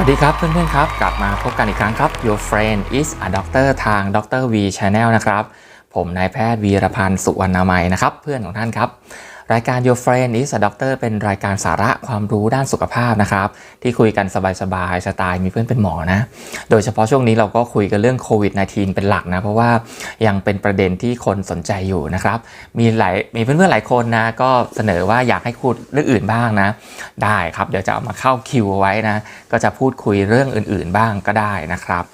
วัสดีครับเพื่อนๆครับ กลับมาพบกันอีกครั้งครับ Your friend is a doctor ทาง Dr. V Channel นะครับ ผมนายแพทย์วีรพันธ์สุวรรณามัยนะครับ เพื่อนของท่านครับ รายการ Your friend is a doctor เป็นรายการสาระความรู้ด้านสุขภาพนะครับ ที่คุยกันสบายๆสไตล์มีเพื่อนเป็นหมอนะ โดยเฉพาะช่วงนี้เราก็คุยกันเรื่องโควิด -19 เป็นหลักนะ เพราะว่ายังเป็นประเด็นที่คนสนใจอยู่นะครับ มีหลายมีเพื่อนๆหลายคนนะ ก็เสนอว่าอยากให้พูดเรื่องอื่นบ้างนะ ได้ครับเดี๋ยวจะเอามาเข้าคิวเอาไว้นะ ก็จะพูดคุยเรื่องอื่นๆบ้างก็ได้นะครับ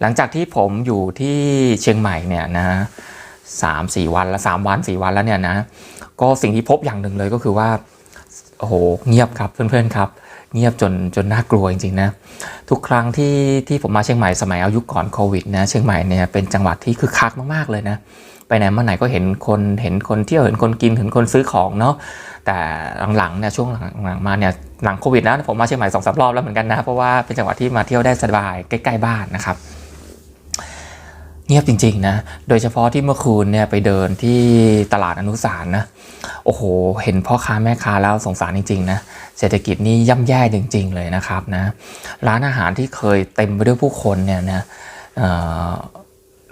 หลังจากที่ผมอยู่ที่เชียงใหม่เนี่ยนะสามสี่วันละสามวันสี่วันแล้วเนี่ยนะก็สิ่งที่พบอย่างหนึ่งเลยก็คือว่าโอ้โหเงียบครับเพื่อนๆครับ เงียบจนจนน่ากลัวจริงๆนะทุกครั้งที่ที่ผมมาเชียงใหม่สมัยอายุก่อนโควิดนะเชียงใหม่เนี่ยเป็นจังหวัดที่คึกคักมากๆเลยนะไปไหนมาไหนก็เห็นคนเห็นคนเที่ยวเห็นคนกินเห็นคนซื้อของเนาะแต่หลังๆเนี่ยช่วงหลังๆมาเนี่ยหลังโควิดนะผมมาเชียงใหม่สองสามรอบแล้วเหมือนกันนะเพราะว่าเป็นจังหวัดที่มาเที่ยวได้สบายใกล้ๆบ้านนะครับ เงียบจริงๆนะ โดยเฉพาะที่เมื่อคืนเนี่ยไปเดินที่ตลาดอนุสารนะ โอ้โห เห็นพ่อค้าแม่ค้าแล้วสงสารจริงๆนะ เศรษฐกิจนี่ย่ำแย่จริง ๆ เลยนะครับนะ ร้านอาหารที่เคยเต็มไปด้วยผู้คนเนี่ยนะเ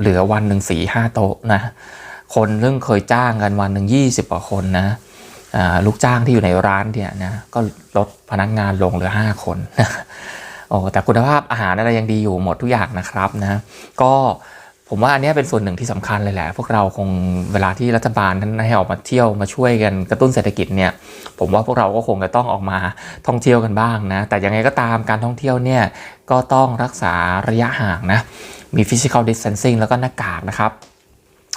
เหลือวันหนึ่งสี่ห้าโต๊ะนะ คนเรื่องเคยจ้างกันวันหนึ่งยี่สิบกว่าคนนะลูกจ้างที่อยู่ในร้านเนี่ยนะ ก็ลดพนักงานลงเหลือห้าคน โอ้แต่คุณภาพอาหารอะไรยังดีอยู่หมดทุกอย่างนะครับนะ ก็ ผมว่าอันนี้เป็นส่วนหนึ่งที่สำคัญเลยแหละ พวกเราคงเวลาที่รัฐบาลท่านให้ออกมาเที่ยวมาช่วยกันกระตุ้นเศรษฐกิจเนี่ย ผมว่าพวกเราก็คงจะต้องออกมาท่องเที่ยวกันบ้างนะ แต่ยังไงก็ตามการท่องเที่ยวเนี่ยก็ต้องรักษาระยะห่างนะ มี physical distancing แล้วก็หน้ากากนะครับ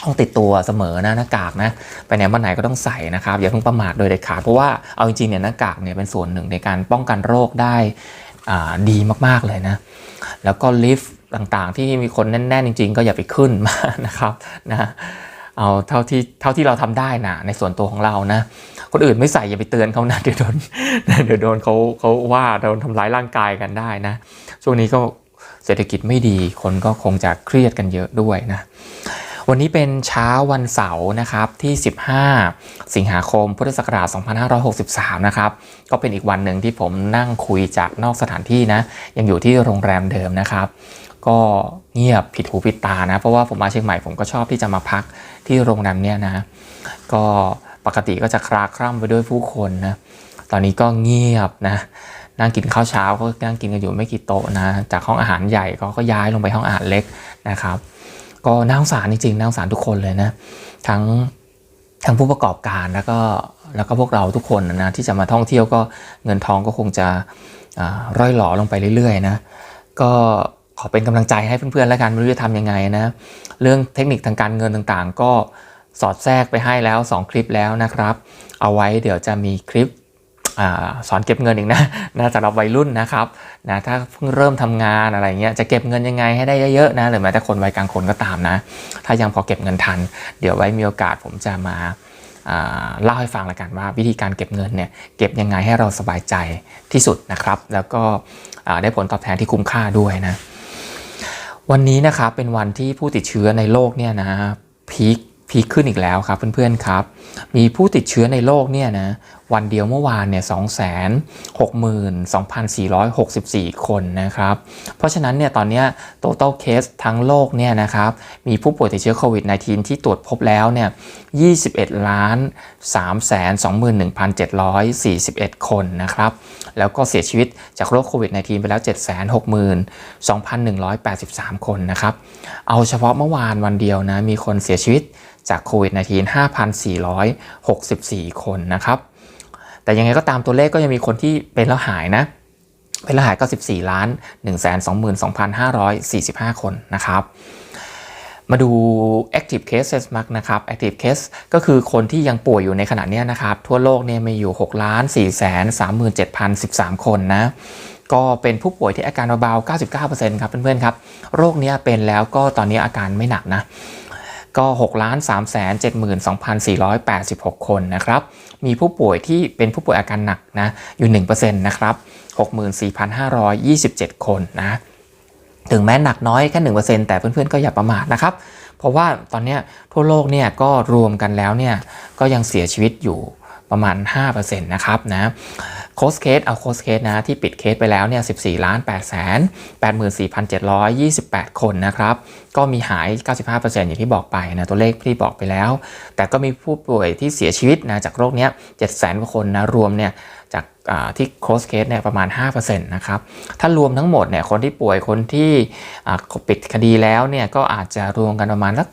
ต้องติดตัวเสมอนะหน้ากากนะไปไหนมาไหนก็ต้องใส่นะครับ อย่าเพิ่งประมาทโดยเด็ดขาดเพราะว่าเอาจริงๆเนี่ยหน้ากากเนี่ยเป็นส่วนหนึ่งในการป้องกันโรคได้ดีมากๆเลยนะ แล้วก็ลิฟต์ ต่างๆ ที่มีคนแน่นๆจริง ๆ ก็อย่าไปขึ้นมานะครับนะเอาเท่าที่เท่าที่เราทำได้นะในส่วนตัวของเรานะ คนอื่นไม่ใส่อย่าไปเตือนเขานะเดี๋ยวโดนเดี๋ยวโดนเขาเขาว่าโดนทำร้ายร่างกายกันได้นะ ช่วงนี้ก็เศรษฐกิจไม่ดีคนก็คงจะเครียดกันเยอะด้วยนะ วันนี้เป็นเช้าวันเสาร์นะครับที่ 15 สิงหาคมพุทธศักราช 2563 นะครับ ก็เป็นอีกวันหนึ่งที่ผมนั่งคุยจากนอกสถานที่นะ ยังอยู่ที่โรงแรมเดิมนะครับ ก็เงียบผิดหูผิดตานะ เพราะว่าผมมาเชียงใหม่ผมก็ชอบที่จะมาพักที่โรงแรมเนี้ยนะ ก็ปกติก็จะคลาคล่ำไปด้วยผู้คนนะ ตอนนี้ก็เงียบนะ นั่งกินข้าวเช้าก็นั่งกินกันอยู่ไม่กี่โต๊ะนะ จากห้องอาหารใหญ่ก็ก็ย้ายลงไปห้องอาหารเล็กนะครับ ก็น่าสงสารจริงๆน่าสงสารทุกคนเลยนะ ทั้งทั้งผู้ประกอบการแล้วก็แล้วก็พวกเราทุกคนนะที่จะมาท่องเที่ยวก็เงินทองก็คงจะร่อยหลอลงไปเรื่อยๆนะ ก็ ขอเป็นกำลังใจให้เพื่อนๆแล้วกันไม่รู้จะทำยังไงนะ เรื่องเทคนิคทางการเงินต่างๆ ก็สอดแทรกไปให้แล้ว 2 คลิปแล้วนะครับ เอาไว้เดี๋ยวจะมีคลิปอสอนเก็บเงินอีกนะนะสำหรับวัยรุ่นนะครับนะถ้าเพิ่งเริ่มทำงานอะไรเงี้ยจะเก็บเงินยังไงให้ได้เยอะๆนะหรือแม้แต่คนวัยกลางคนก็ตามนะ ถ้ายังพอเก็บเงินทัน เดี๋ยวไว้มีโอกาสผมจะมาเล่าให้ฟังละกันว่าวิธีการเก็บเงินเนี่ยเก็บยังไงให้เราสบายใจที่สุดนะครับ แล้วก็ได้ผลตอบแทนที่คุ้มค่าด้วยนะ วันนี้นะครับเป็นวันที่ผู้ติดเชื้อในโลกเนี่ยนะพีคพีคขึ้นอีกแล้วครับเพื่อนๆครับ มีผู้ติดเชื้อในโลกเนี่ยนะ วันเดียวเมื่อวานเนี่ยสองแสนหกหมื่นสองพันสี่ร้อยหกสิบสี่คนนะครับ เพราะฉะนั้นเนี่ยตอนนี้ total case ทั้งโลกเนี่ยนะครับ มีผู้ป่วยติดเชื้อโควิด -19 ที่ตรวจพบแล้วเนี่ย21ล้าน3แสน21,741คนนะครับ แล้วก็เสียชีวิตจากโรคโควิด -19 ไปแล้ว762,183คนนะครับ เอาเฉพาะเมื่อวานวันเดียวนะมีคนเสียชีวิตจากโควิด -19 5,464 คนนะครับ แต่ยังไงก็ตามตัวเลขก็ยังมีคนที่เป็นแล้วหายนะ เป็นแล้วหายก็14ล้าน122,545 คนนะครับ มาดู active cases มักนะครับ active case ก็คือคนที่ยังป่วยอยู่ในขณะนี้นะครับ ทั่วโลกเนี่ยมีอยู่6ล้าน4แสน37,013 คนนะก็เป็นผู้ป่วยที่อาการเบาๆ 99%ครับเพื่อนๆครับ โรคเนี้ยเป็นแล้วก็ตอนนี้อาการไม่หนักนะ ก็6ล้าน3แสน72,486 คนนะครับ มีผู้ป่วยที่เป็นผู้ป่วยอาการหนักนะอยู่ 1%นะครับ 64,527 คนนะ ถึงแม้หนักน้อยแค่หนึ่งเปอร์เซ็นต์แต่เพื่อนๆ ก็อย่าประมาทนะครับ เพราะว่าตอนนี้ทั่วโลกเนี่ยก็รวมกันแล้วเนี่ยก็ยังเสียชีวิตอยู่ประมาณ 5%นะครับนะ โคสเคสเอาโคสเคสนะที่ปิดเคสไปแล้วเนี่ย14ล้าน8แสน84,728 คนนะครับ ก็มีหาย 95%อย่างที่บอกไปนะตัวเลขที่บอกไปแล้ว แต่ก็มีผู้ป่วยที่เสียชีวิตนะจากโรคเนี้ย700,000กว่าคนนะรวมเนี่ยจากที่ close case เนี่ยประมาณ 5%นะครับ ถ้ารวมทั้งหมดเนี่ยคนที่ป่วยคนที่ปิดคดีแล้วเนี่ยก็อาจจะรวมกันประมาณสัก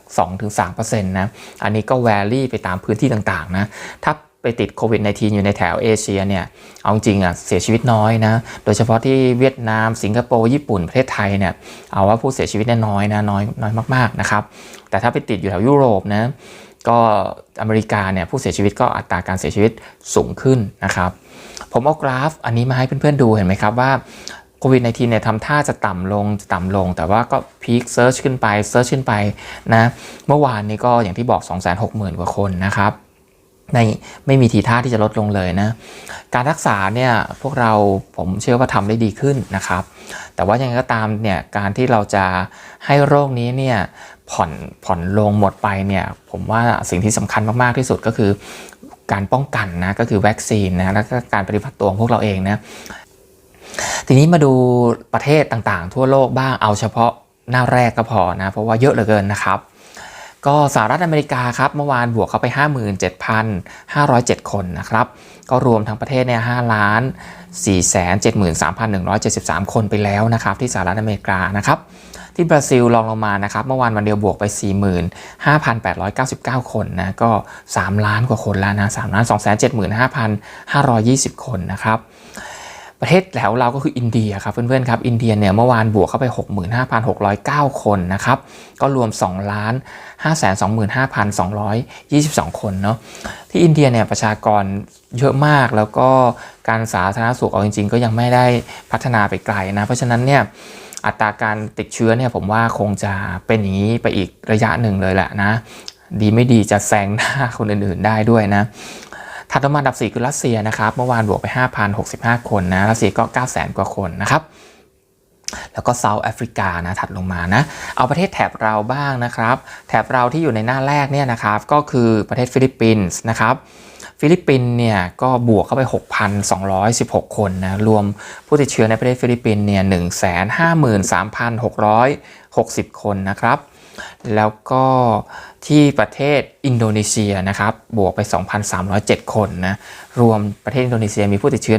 2-3%นะ อันนี้ก็แวรี่ไปตามพื้นที่ต่างๆนะ ถ้า ไปติดโควิด -19 อยู่ในแถวเอเชียเนี่ย เอาจริงอะเสียชีวิตน้อยนะ โดยเฉพาะที่เวียดนาม สิงคโปร์ ญี่ปุ่น ประเทศไทยเนี่ย เอาว่าผู้เสียชีวิตน้อยนะ น้อยน้อยมากๆนะครับ แต่ถ้าไปติดอยู่แถวยุโรปนะ ก็อเมริกาเนี่ยผู้เสียชีวิตก็อัตราการเสียชีวิตสูงขึ้นนะครับ ผมเอากราฟอันนี้มาให้เพื่อนๆดูเห็นไหมครับว่าโควิด -19 เนี่ยทำท่าจะต่ำลงจะต่ำลง แต่ว่าก็พีคเซิร์ชขึ้นไปเซิร์ชขึ้นไปนะ เมื่อวานนี้ก็อย่างที่บอก 260,000 กว่าคนนะครับ ในไม่มีทีท่าที่จะลดลงเลยนะ การรักษาเนี่ยพวกเราผมเชื่อว่าทำได้ดีขึ้นนะครับ แต่ว่ายังไงก็ตามเนี่ยการที่เราจะให้โรคนี้เนี่ยผ่อนผ่อนลงหมดไปเนี่ยผมว่าสิ่งที่สำคัญมากๆที่สุดก็คือ การป้องกันนะก็คือวัคซีนนะแล้วก็การปฏิบัติตัวของพวกเราเองนะทีนี้มาดูประเทศต่างๆ ทั่วโลกบ้างเอาเฉพาะหน้าแรกก็พอนะเพราะว่าเยอะเหลือเกินนะครับ ก็สหรัฐอเมริกาครับเมื่อวานบวกเข้าไป 57,507 คนนะครับ ก็รวมทั้งประเทศเนี่ย5ล้าน473,173 คนไปแล้วนะครับที่สหรัฐอเมริกานะครับที่บราซิลลองลงมานะครับเมื่อวานวันเดียวบวกไป 45,899 คนนะก็ 3 ล้านกว่าคนแล้วนะ3ล้าน275,520 คนนะครับ ประเทศแถวเราก็คืออินเดียครับเพื่อนๆครับอินเดียเนี่ยเมื่อวานบวกเข้าไป 65,609 คนนะครับก็รวม 2 ล้าน 525,222 คนเนาะที่อินเดียเนี่ยประชากรเยอะมากแล้วก็การสาธารณสุขเอาจริง ๆ ก็ยังไม่ได้พัฒนาไปไกลนะเพราะฉะนั้นเนี่ยอัตราการติดเชื้อเนี่ยผมว่าคงจะเป็นอย่างนี้ไปอีกระยะหนึ่งเลยแหละนะ ดีไม่ดีจะแซงหน้าคนอื่นๆได้ด้วยนะ ถัดลงมาดับ 4 คือรัสเซียนะครับ เมื่อวานบวกไป 5,065 คนนะ รัสเซียก็ 900,000 กว่าคนนะครับ แล้วก็เซาท์แอฟริกานะถัดลงมานะ เอาประเทศแถบเราบ้างนะครับ แถบเราที่อยู่ในหน้าแรกเนี่ยนะครับ ก็คือประเทศฟิลิปปินส์นะครับฟิลิปปินส์เนี่ยก็บวกเข้าไป 6,216 คนนะ รวมผู้ติดเชื้อในประเทศฟิลิปปินส์เนี่ย 153,660 คนนะครับ แล้วก็ที่ประเทศอินโดนีเซียนะครับ บวกไป 2,307 คนนะ รวมประเทศอินโดนีเซียมีผู้ติดเชื้อ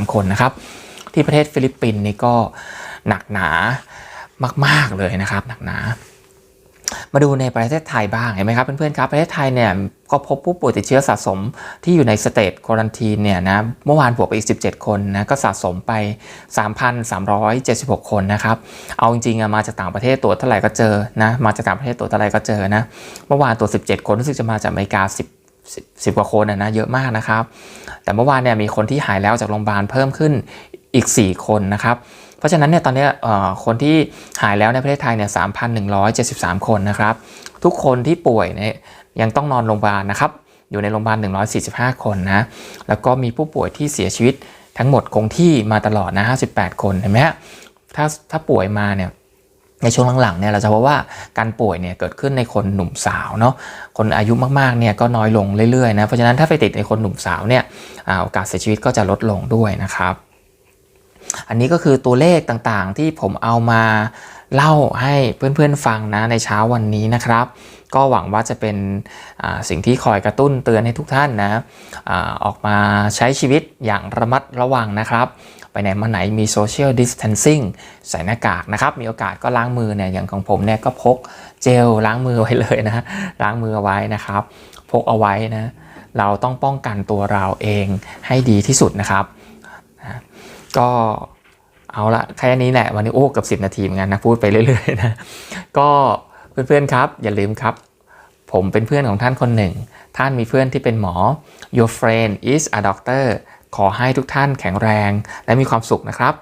135,123 คนนะครับ ที่ประเทศฟิลิปปินส์นี่ก็หนักหนามาก ๆ เลยนะครับ หนักหนา มาดูในประเทศไทยบ้างเห็นไหมครับเพื่อนๆครับประเทศไทยเนี่ยก็พบผู้ป่วยติดเชื้อสะสมที่อยู่ในสเตจควอนตีนเนี่ยนะเมื่อวานบวกไปอีก 17 คนนะก็สะสมไป 3,376 คนนะครับเอาจริงๆมาจากต่างประเทศตัวเท่าไหร่ก็เจอนะมาจากต่างประเทศตัวเท่าไหร่ก็เจอนะเมื่อวานตัว 17 คนรู้สึกจะมาจากอเมริกา 10 10กว่าคนนะเยอะมากนะครับ แต่เมื่อวานเนี่ยมีคนที่หายแล้วจากโรงพยาบาลเพิ่มขึ้นอีก 4 คนนะครับ ราะฉะนั้นเนี่ยตอนนี้คนที่หายแล้วในประเทศไทยเนี่ย3,173 คนนะครับ ทุกคนที่ป่วยเนี่ยยังต้องนอนโรงพยาบาลนะครับ อยู่ในโรงพยาบาล 145 คนนะ แล้วก็มีผู้ป่วยที่เสียชีวิตทั้งหมดคงที่มาตลอดนะ 58 คนเห็นไหมฮะถ้าถ้าป่วยมาเนี่ยในช่วงหลังๆเนี่ยเราจะพบว่าการป่วยเนี่ยเกิดขึ้นในคนหนุ่มสาวเนาะคนอายุมากๆเนี่ยก็น้อยลงเรื่อยๆนะเพราะฉะนั้นถ้าไปติดในคนหนุ่มสาวเนี่ยโอกาสเสียชีวิตก็จะลดลงด้วยนะครับ อันนี้ก็คือตัวเลขต่างๆ ที่ผมเอามาเล่าให้เพื่อนๆฟังนะในเช้าวันนี้นะครับ ก็หวังว่าจะเป็นสิ่งที่คอยกระตุ้นเตือนให้ทุกท่านนะอออกมาใช้ชีวิตอย่างระมัดระวังนะครับ ไปไหนมาไหนมีโซเชียลดิสเทนซิ่งใส่หน้ากากนะครับ มีโอกาสก็ล้างมือเนี่ยอย่างของผมเนี่ยก็พกเจลล้างมือไว้เลยนะล้างมือเอาไว้นะครับ พกเอาไว้นะเราต้องป้องกันตัวเราเองให้ดีที่สุดนะครับก็ เอาละแค่นี้แหละวันนี้โอ้กับ 10 นาทีเหมือนกันนะพูดไปเรื่อยๆนะก็เพื่อนๆครับ อย่าลืมครับ ผมเป็นเพื่อนของท่านคนหนึ่ง ท่านมีเพื่อนที่เป็นหมอ your friend is a doctor ขอให้ทุกท่านแข็งแรงและมีความสุขนะครับ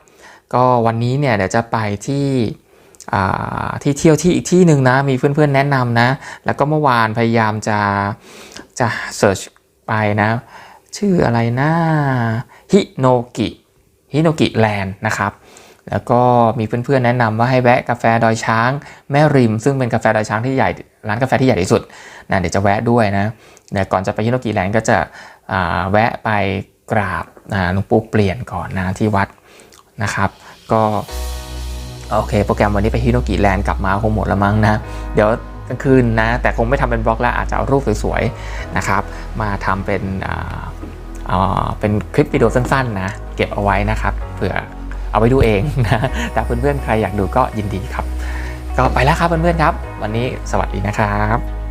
ก็วันนี้เนี่ยเดี๋ยวจะไปที่ที่เที่ยวที่อีกที่หนึ่งนะ มีเพื่อนๆแนะนำนะ แล้วก็เมื่อวานพยายามจะจะเสิร์ชไปนะ ชื่ออะไรนะฮิโนกิฮิโนกิแลนด์นะครับ แล้วก็มีเพื่อนๆแนะนำว่าให้แวะกาแฟดอยช้าง แม่ริม ซึ่งเป็นกาแฟดอยช้างที่ใหญ่ร้านกาแฟที่ใหญ่ที่สุดนะเดี๋ยวจะแวะด้วยนะเดี๋ยวก่อนจะไปฮิโนกิแลนด์ก็จะแวะไปกราบหลวงปู่เปลี่ยนก่อนนะที่วัดนะครับ ก็โอเค โปรแกรมวันนี้ไปฮิโนกิแลนด์กลับมาคงหมดล้วมั้งนะ เดี๋ยวกลางคืนนะ แต่คงไม่ทำเป็นบล็อกแล้วอาจจะเอารูปสวยๆนะครับ มาทำเป็นอ่าอ่าเป็นคลิปวิดีโอสั้นๆนะ เก็บเอาไว้นะครับเผื่อ เอาไว้ดูเองนะแต่เพื่อนๆใครอยากดูก็ยินดีครับ ก็ไปแล้วครับเพื่อนๆครับ วันนี้สวัสดีนะครับ